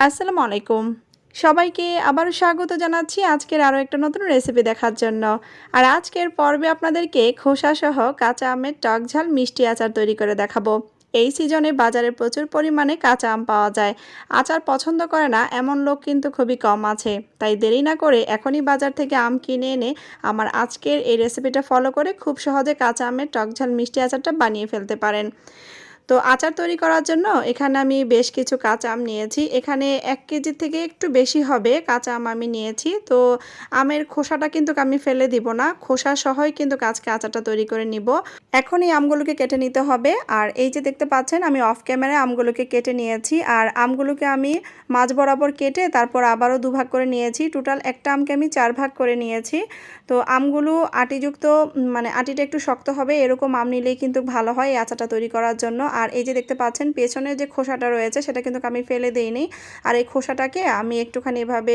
আসসালামু আলাইকুম। সবাইকে আবারও স্বাগত জানাচ্ছি আজকের আরও একটা নতুন রেসিপি দেখার জন্য। আর আজকের পর্বে আপনাদেরকে খোসাসহ কাঁচা আমের টক ঝাল মিষ্টি আচার তৈরি করে দেখাবো। এই সিজনে বাজারে প্রচুর পরিমাণে কাঁচা আম পাওয়া যায়। আচার পছন্দ করে না, এমন লোক কিন্তু খুবই কম আছে। তাই দেরি না করে এখনই বাজার থেকে আম কিনে এনে আমার আজকের এই রেসিপিটা ফলো করে খুব সহজে কাঁচা আমের টক ঝাল মিষ্টি আচারটা বানিয়ে ফেলতে পারেন। তো আচার তৈরি করার জন্য এখানে আমি বেশ কিছু কাঁচা আম নিয়েছি। এখানে এক কেজির থেকে একটু বেশি হবে কাঁচা আম আমি নিয়েছি। তো আমের খোসাটা কিন্তু আমি ফেলে দিব না। খোসা সহই কিন্তু আজকে আচারটা তৈরি করে নিব। এখন এই আমগুলোকে কেটে নিতে হবে। আর এই যে দেখতে পাচ্ছেন, আমি অফ ক্যামেরায় আমগুলোকে কেটে নিয়েছি। আর আমগুলোকে আমি মাঝ বরাবর কেটে তারপর আবারও দুভাগ করে নিয়েছি। টোটাল একটা আমকে আমি চার ভাগ করে নিয়েছি। তো আমগুলো আটিযুক্ত মানে আটিটা একটু শক্ত হবে, এরকম আম নিলেই কিন্তু ভালো হয় এই আচারটা তৈরি করার জন্য। আর এই যে দেখতে পাচ্ছেন পেছনে যে খোসাটা রয়েছে, সেটা কিন্তু আমি ফেলে দিইনি। আর এই খোসাটাকে আমি একটুখানি এভাবে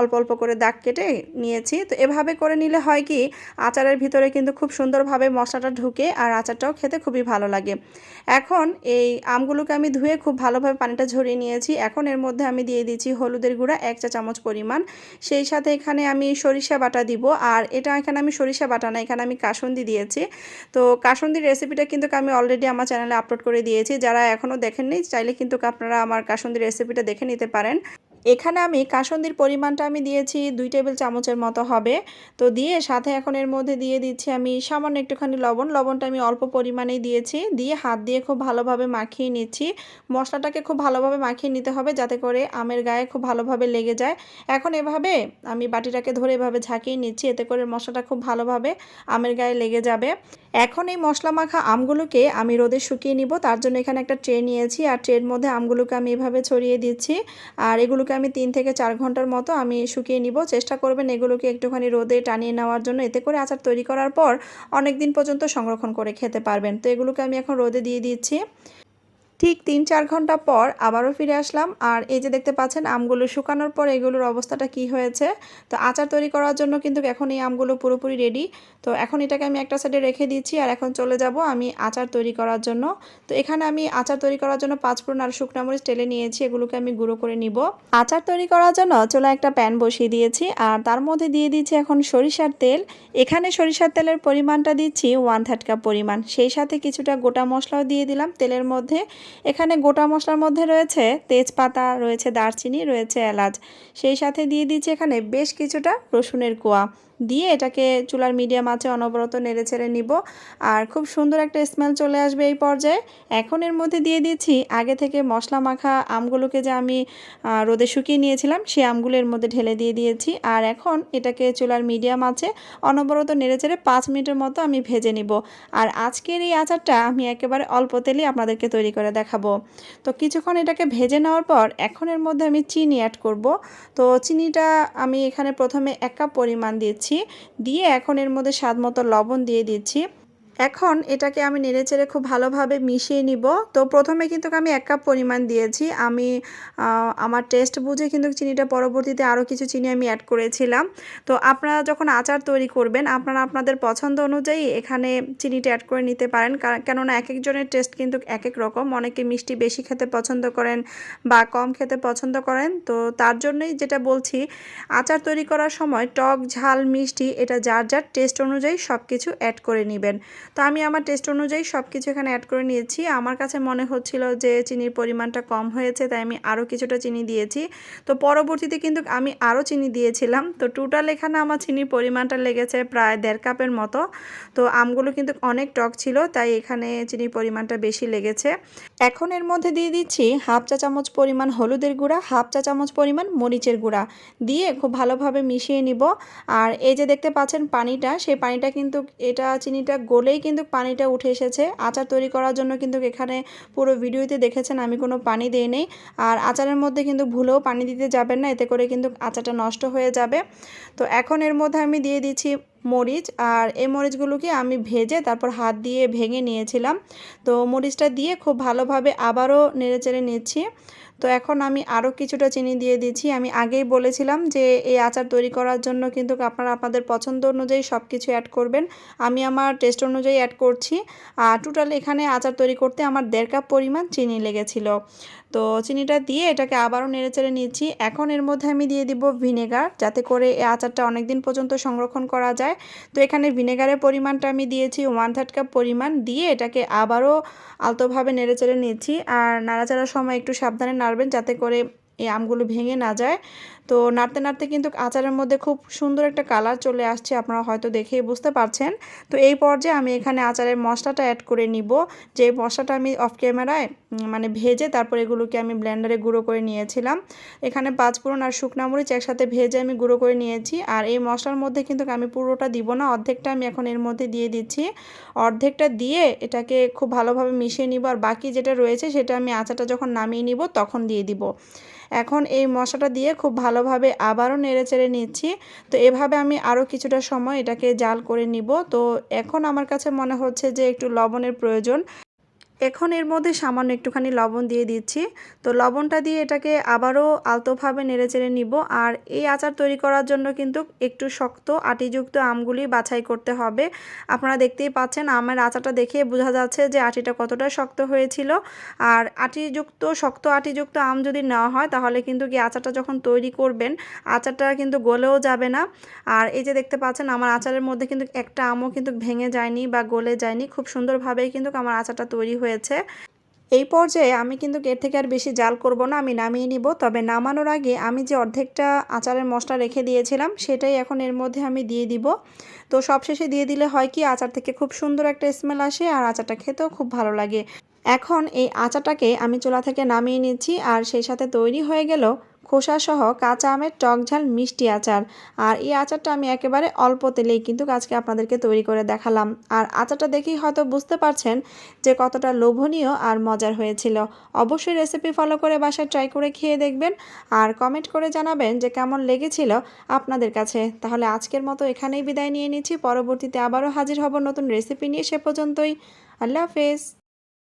অল্প অল্প করে দাগ কেটে নিয়েছি। তো এভাবে করে নিলে হয় কি, আচারের ভিতরে কিন্তু খুব সুন্দরভাবে মশলাটা ঢুকে আর আচারটাও খেতে খুবই ভালো লাগে। এখন এই আমগুলোকে আমি ধুয়ে খুব ভালোভাবে পানিটা ঝরিয়ে নিয়েছি। এখন এর মধ্যে আমি দিয়ে দিচ্ছি হলুদের গুঁড়া, এক চা চামচ পরিমাণ। সেই সাথে এখানে আমি সরিষা বাটা দিব। আর এটা এখানে আমি সরিষা বাটা না, এখানে আমি কাসন্দি দিয়েছি। তো কাসন্দির রেসিপিটা কিন্তু আমি অলরেডি আমার চ্যানেলে আপলোড করে দিয়েছি। যারা এখনও দেখেননি চাইলে কিন্তু আপনারা আমার কাসুন্দি রেসিপিটা দেখে নিতে পারেন। এখানে আমি কাসন্দির পরিমাণটা আমি দিয়েছি দুই টেবিল চামচের মতো হবে। তো দিয়ে সাথে এখন এর মধ্যে দিয়ে দিচ্ছি আমি সামান্য একটুখানি লবণ। লবণটা আমি অল্প পরিমাণেই দিয়েছি। দিয়ে হাত দিয়ে খুব ভালোভাবে মাখিয়ে নিচ্ছি। মশলাটাকে খুব ভালোভাবে মাখিয়ে নিতে হবে যাতে করে আমের গায়ে খুব ভালোভাবে লেগে যায়। এখন এভাবে আমি বাটিটাকে ধরে এভাবে ঝাঁকিয়ে নিচ্ছি। এতে করে মশলাটা খুব ভালোভাবে আমের গায়ে লেগে যাবে। এখন এই মশলা মাখা আমগুলোকে আমি রোদে শুকিয়ে নিব। তার জন্য এখানে একটা ট্রে নিয়েছি। আর ট্রের মধ্যে আমগুলোকে আমি এভাবে ছড়িয়ে দিচ্ছি। আর এগুলোকে আমি তিন থেকে চার ঘণ্টার মতো আমি শুকিয়ে নিব। চেষ্টা করবেন এগুলোকে একটুখানি রোদে টানিয়ে নেওয়ার জন্য। এতে করে আচার তৈরি করার পর অনেক দিন পর্যন্ত সংরক্ষণ করে খেতে পারবেন। তো এগুলোকে আমি এখন রোদে দিয়ে দিচ্ছি। ঠিক তিন চার ঘণ্টা পর আবারও ফিরে আসলাম। আর এই যে দেখতে পাচ্ছেন, আমগুলো শুকানোর পর এগুলোর অবস্থাটা কি হয়েছে? তো আচার তৈরি করার জন্য কিন্তু এখন এই আমগুলো পুরোপুরি রেডি তো এখন এটাকে আমি একটা সাইডে রেখে দিচ্ছি আর এখন চলে যাব আমি আচার তৈরি করার জন্য। তো এখানে আমি আচার তৈরি করার জন্য পাঁচফোড়ন আর শুকনো মরিচ টেলে নিয়েছি, এগুলোকে আমি গুঁড়ো করে নিব। আচার তৈরি করার জন্য চলে একটা প্যান বসিয়ে দিয়েছি আর তার মধ্যে দিয়ে দিচ্ছি এখন সরিষার তেল। এখানে সরিষার তেলের পরিমাণটা দিচ্ছি ওয়ান থার্ড কাপ পরিমাণ। সেই সাথে কিছুটা গোটা মশলাও দিয়ে দিলাম তেলের মধ্যে। এখানে গোটা মশলার মধ্যে রয়েছে তেজপাতা, রয়েছে দারচিনি, রয়েছে এলাচ। সেই সাথে দিয়ে দিচ্ছি এখানে বেশ কিছুটা রসুনের কোয়া। দিয়ে এটাকে চুলার মিডিয়াম আছে অনবরত নেড়ে ছেড়ে নিব। আর খুব সুন্দর একটা স্মেল চলে আসবে এই পর্যায়ে। এখন এর মধ্যে দিয়ে দিচ্ছি আগে থেকে মশলা মাখা আমগুলোকে যে আমি রোদে শুকিয়ে নিয়েছিলাম সেই আমগুলো এর মধ্যে ঢেলে দিয়ে দিয়েছি। আর এখন এটাকে চুলার মিডিয়াম আছে অনবরত নেড়ে চেড়ে পাঁচ মিনিটের মতো আমি ভেজে নিব। আর আজকের এই আচারটা আমি একেবারে অল্প তেলেই আপনাদেরকে তৈরি করে দেখাবো। তো কিছুক্ষণ এটাকে ভেজে নেওয়ার পর এখন এর মধ্যে আমি চিনি অ্যাড করব। তো চিনিটা আমি এখানে প্রথমে এক কাপ পরিমাণ দিচ্ছি দিচ্ছি দিয়ে এখন এর মধ্যে স্বাদ মতো লবণ দিয়ে দিচ্ছি। এখন এটাকে আমি নেড়েচেড়ে খুব ভালোভাবে মিশিয়ে নিব। তো প্রথমে কিন্তু আমি এক কাপ পরিমাণ দিয়েছি। আমি আমার টেস্ট বুঝে কিন্তু চিনিটা পরবর্তীতে আরও কিছু চিনি আমি অ্যাড করেছিলাম। তো আপনারা যখন আচার তৈরি করবেন, আপনারা আপনাদের পছন্দ অনুযায়ী এখানে চিনিটা অ্যাড করে নিতে পারেন। কেননা এক একজনের টেস্ট কিন্তু এক এক রকম। অনেকে মিষ্টি বেশি খেতে পছন্দ করেন বা কম খেতে পছন্দ করেন। তো তার জন্যই যেটা বলছি, আচার তৈরি করার সময় টক, ঝাল, মিষ্টি, এটা যার যার টেস্ট অনুযায়ী সব কিছু অ্যাড করে নেবেন। তো আমি আমার টেস্ট অনুযায়ী সব কিছু এখানে অ্যাড করে নিয়েছি। আমার কাছে মনে হচ্ছিল যে চিনির পরিমাণটা কম হয়েছে, তাই আমি আরও কিছুটা চিনি দিয়েছি। তো পরবর্তীতে কিন্তু আমি আরও চিনি দিয়েছিলাম। তো টোটাল এখানে আমার চিনির পরিমাণটা লেগেছে প্রায় দেড় কাপের মতো। তো আমগুলো কিন্তু অনেক টক ছিল, তাই এখানে চিনির পরিমাণটা বেশি লেগেছে। এখন এর মধ্যে দিয়ে দিচ্ছি হাফ চা চামচ পরিমাণ হলুদের গুঁড়া, হাফ চা চামচ পরিমাণ মরিচের গুঁড়া। দিয়ে খুব ভালোভাবে মিশিয়ে নিব। আর এই যে দেখতে পাচ্ছেন পানিটা, সেই পানিটা কিন্তু এটা চিনিটা গলেই থেকেই কিন্তু পানিটা উঠে এসেছে। আচার তৈরি করার জন্য কিন্তু এখানে পুরো ভিডিওতে দেখেছেন আমি কোনো পানি দিই নেই। আর আচারের মধ্যে কিন্তু ভুলেও পানি দিতে যাবেন না, এতে করে কিন্তু আচারটা নষ্ট হয়ে যাবে। তো এখন এর মধ্যে আমি দিয়ে দিচ্ছি মরিচ। আর এই মরিচগুলোকে আমি ভেজে তারপর হাত দিয়ে ভেঙে নিয়েছিলাম। তো মরিচটা দিয়ে খুব ভালোভাবে আবারও নেড়ে চেড়ে নিচ্ছি। তো এখন আমি আরও কিছুটা চিনি দিয়ে দিচ্ছি। আমি আগেই বলেছিলাম যে, এই আচার তৈরি করার জন্য কিন্তু আপনারা আপনাদের পছন্দ অনুযায়ী সব কিছু অ্যাড করবেন। আমি আমার টেস্ট অনুযায়ী অ্যাড করছি। আর টোটাল এখানে আচার তৈরি করতে আমার দেড় কাপ পরিমাণ চিনি লেগেছিল। তো চিনিটা দিয়ে এটাকে আবারও নেড়ে চেড়ে নিচ্ছি। এখন এর মধ্যে আমি দিয়ে দিব ভিনেগার যাতে করে এই আচারটা অনেক দিন পর্যন্ত সংরক্ষণ করা যায়। তো এখানে ভিনেগারের পরিমাণটা আমি দিয়েছি ওয়ান থার্ড কাপ পরিমাণ। দিয়ে এটাকে আবারও আলতোভাবে নেড়ে চেড়ে নিচ্ছি। আর নাড়াচাড়ার সময় একটু সাবধানে নাড়বেন যাতে করে এই আমগুলো ভেঙে না যায়। তো নাড়তে নাড়তে কিন্তু আচারের মধ্যে খুব সুন্দর একটা কালার চলে আসছে, আপনারা হয়তো দেখেই বুঝতে পারছেন। তো এই পর্যায়ে আমি এখানে আচারের মশলাটা অ্যাড করে নিব। যে মশলাটা আমি অফ ক্যামেরায় মানে ভেজে তারপর এগুলোকে আমি ব্লেন্ডারে গুঁড়ো করে নিয়েছিলাম। এখানে পাঁচফোড়ন আর শুকনা মরিচ একসাথে ভেজে আমি গুঁড়ো করে নিয়েছি। আর এই মশলার মধ্যে কিন্তু আমি পুরোটা দিব না, অর্ধেকটা আমি এখন এর মধ্যে দিয়ে দিচ্ছি। অর্ধেকটা দিয়ে এটাকে খুব ভালোভাবে মিশিয়ে নিব। আর বাকি যেটা রয়েছে সেটা আমি আচারটা যখন নামিয়ে নিব তখন দিয়ে দিব। এখন এই মশলাটা দিয়ে খুব ভালোভাবে আবারও নেড়েচেড়ে নিচ্ছি। তো এভাবে আমি আরও কিছুটা সময় এটাকে জাল করে নিব। তো এখন আমার কাছে মনে হচ্ছে যে একটু লবণের প্রয়োজন। এখন এর মধ্যে সামান্য একটুখানি লবণ দিয়ে দিচ্ছি। তো লবণটা দিয়ে এটাকে আবারও আলতোভাবে নেড়ে চেড়ে নিব। আর এই আচার তৈরি করার জন্য কিন্তু একটু শক্ত আটিযুক্ত আমগুলি বাছাই করতে হবে। আপনারা দেখতেই পাচ্ছেন আমের আচারটা দেখে বোঝা যাচ্ছে যে আটিটা কতটা শক্ত হয়েছিল। আর আটিযুক্ত, শক্ত আটিযুক্ত আম যদি নেওয়া হয়, তাহলে কিন্তু কি আচারটা যখন তৈরি করবেন, আচারটা কিন্তু গলেও যাবে না। আর এই যে দেখতে পাচ্ছেন আমার আচারের মধ্যে কিন্তু একটা আমও কিন্তু ভেঙে যায়নি বা গলে যায়নি। খুব সুন্দরভাবেই কিন্তু আমার আচারটা তৈরি হয়ে হয়েছে। এই পর্যায়ে আমি কিন্তু এর থেকে আর বেশি জাল করব না, আমি নামিয়ে নিব। তবে নামানোর আগে আমি যে অর্ধেকটা আচারের মশলা রেখে দিয়েছিলাম, সেটাই এখন এর মধ্যে আমি দিয়ে দিব। তো সবশেষে দিয়ে দিলে হয় কি, আচার থেকে খুব সুন্দর একটা স্মেল আসে আর আচারটা খেতেও খুব ভালো লাগে। এখন এই আচাটাকে আমি চোলা থেকে নামিয়ে নিচ্ছি আর সেই সাথে তৈরি হয়ে গেল খোসাসহ কাঁচা আমের টক ঝাল, মিষ্টি আচার। আর এই আচারটা আমি একেবারে অল্প তেলেই কিন্তু আজকে আপনাদেরকে তৈরি করে দেখালাম। আর আচারটা দেখেই হয়তো বুঝতে পারছেন যে কতটা লোভনীয় আর মজার হয়েছিল। অবশ্যই রেসিপি ফলো করে বাসায় ট্রাই করে খেয়ে দেখবেন। আর কমেন্ট করে জানাবেন যে কেমন লেগেছিল আপনাদের কাছে। তাহলে আজকের মতো এখানেই বিদায় নিয়ে নিচ্ছি। পরবর্তীতে আবারও হাজির হব নতুন রেসিপি নিয়ে সে পর্যন্তই। আল্লাহ হাফেজ।